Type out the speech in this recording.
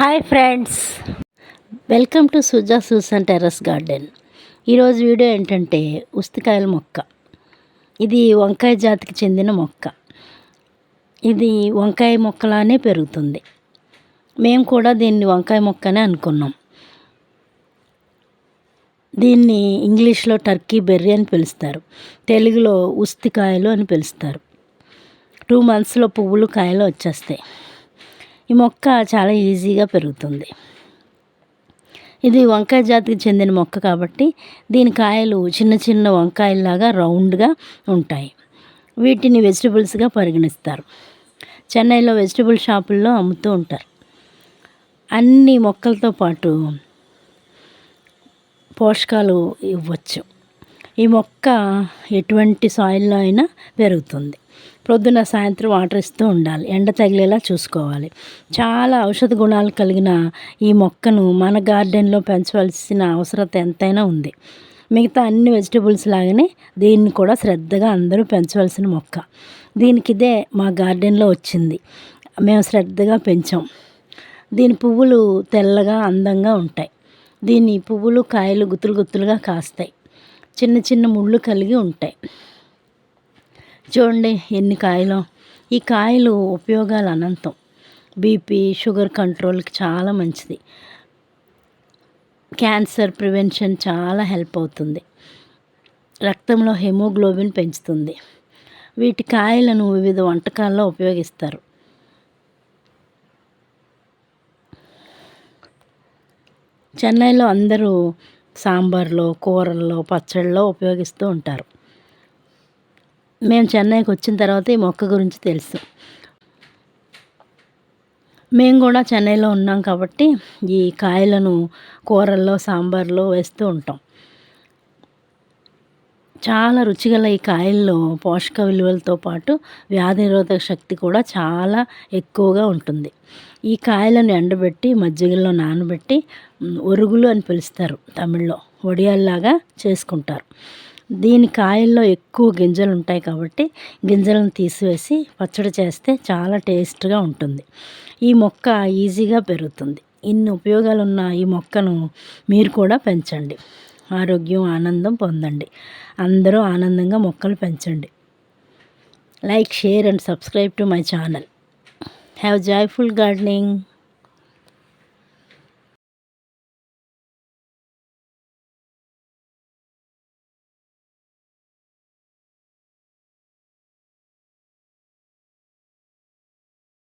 Hi friends welcome to Suja Susan terrace garden ఈరోజు video ఏంటంటే ఉస్తికాయల మొక్క. ఇది వంకాయ జాతికి చెందిన మొక్క. ఇది వంకాయ మొక్కలానే పెరుగుతుంది. మేము కూడా దీన్ని వంకాయ మొక్కనే అనుకున్నాం. దీన్ని ఇంగ్లీష్లో టర్కీ బెర్రీ అని పిలుస్తారు. తెలుగులో ఉస్తికాయలు అని పిలుస్తారు. టూ మంత్స్లో పువ్వులు కాయలు వచ్చేస్తాయి. ఈ మొక్క చాలా ఈజీగా పెరుగుతుంది. ఇది వంకాయ జాతికి చెందిన మొక్క కాబట్టి దీని కాయలు చిన్న చిన్న వంకాయల్లాగా రౌండ్గా ఉంటాయి. వీటిని వెజిటబుల్స్గా పరిగణిస్తారు. చెన్నైలో వెజిటబుల్ షాపుల్లో అమ్ముతూ ఉంటారు. అన్ని మొక్కలతో పాటు పోషకాలు ఇవ్వచ్చు. ఈ మొక్క ఎటువంటి సాయిల్లో అయినా పెరుగుతుంది. ప్రొద్దున సాయంత్రం వాటర్ ఇస్తూ ఉండాలి. ఎండ తగిలేలా చూసుకోవాలి. చాలా ఔషధ గుణాలు కలిగిన ఈ మొక్కను మన గార్డెన్లో పెంచవలసిన అవసరత ఎంతైనా ఉంది. మిగతా అన్ని వెజిటబుల్స్ లాగానే దీన్ని కూడా శ్రద్ధగా అందరూ పెంచవలసిన మొక్క. దీనికి ఇదే మా గార్డెన్లో వచ్చింది. మేము శ్రద్ధగా పెంచాం. దీని పువ్వులు తెల్లగా అందంగా ఉంటాయి. దీని పువ్వులు కాయలు గుత్తులు గుత్తులుగా కాస్తాయి. చిన్న చిన్న ముళ్ళు కలిగి ఉంటాయి. చూడండి ఎన్ని కాయలు. ఈ కాయలు ఉపయోగాలు అనంతం. బీపీ షుగర్ కంట్రోల్కి చాలా మంచిది. క్యాన్సర్ ప్రివెన్షన్ చాలా హెల్ప్ అవుతుంది. రక్తంలో హెమోగ్లోబిన్ పెంచుతుంది. వీటి కాయలను వివిధ వంటకాల్లో ఉపయోగిస్తారు. చెన్నైలో అందరూ సాంబార్లో కూరల్లో పచ్చళ్ళలో ఉపయోగిస్తూ ఉంటారు. మేము చెన్నైకి వచ్చిన తర్వాత ఈ మొక్క గురించి తెలుసు. మేము కూడా చెన్నైలో ఉన్నాం కాబట్టి ఈ కాయలను కూరల్లో సాంబార్లో వేస్తూ ఉంటాం. చాలా రుచిగల ఈ కాయల్లో పోషక విలువలతో పాటు వ్యాధి నిరోధక శక్తి కూడా చాలా ఎక్కువగా ఉంటుంది. ఈ కాయలను ఎండబెట్టి మజ్జిగల్లో నానబెట్టి ఒరుగులు అని పిలుస్తారు తమిళ్ళో వడియాల్లాగా చేసుకుంటారు. దీని కాయల్లో ఎక్కువ గింజలు ఉంటాయి కాబట్టి గింజలను తీసివేసి పచ్చడి చేస్తే చాలా టేస్ట్గా ఉంటుంది. ఈ మొక్క ఈజీగా పెరుగుతుంది. ఇన్ని ఉపయోగాలు ఉన్న ఈ మొక్కను మీరు కూడా పెంచండి. ఆరోగ్యం ఆనందం పొందండి. అందరూ ఆనందంగా మొక్కలు పెంచండి. Like share and subscribe to my channel. Have joyful gardening.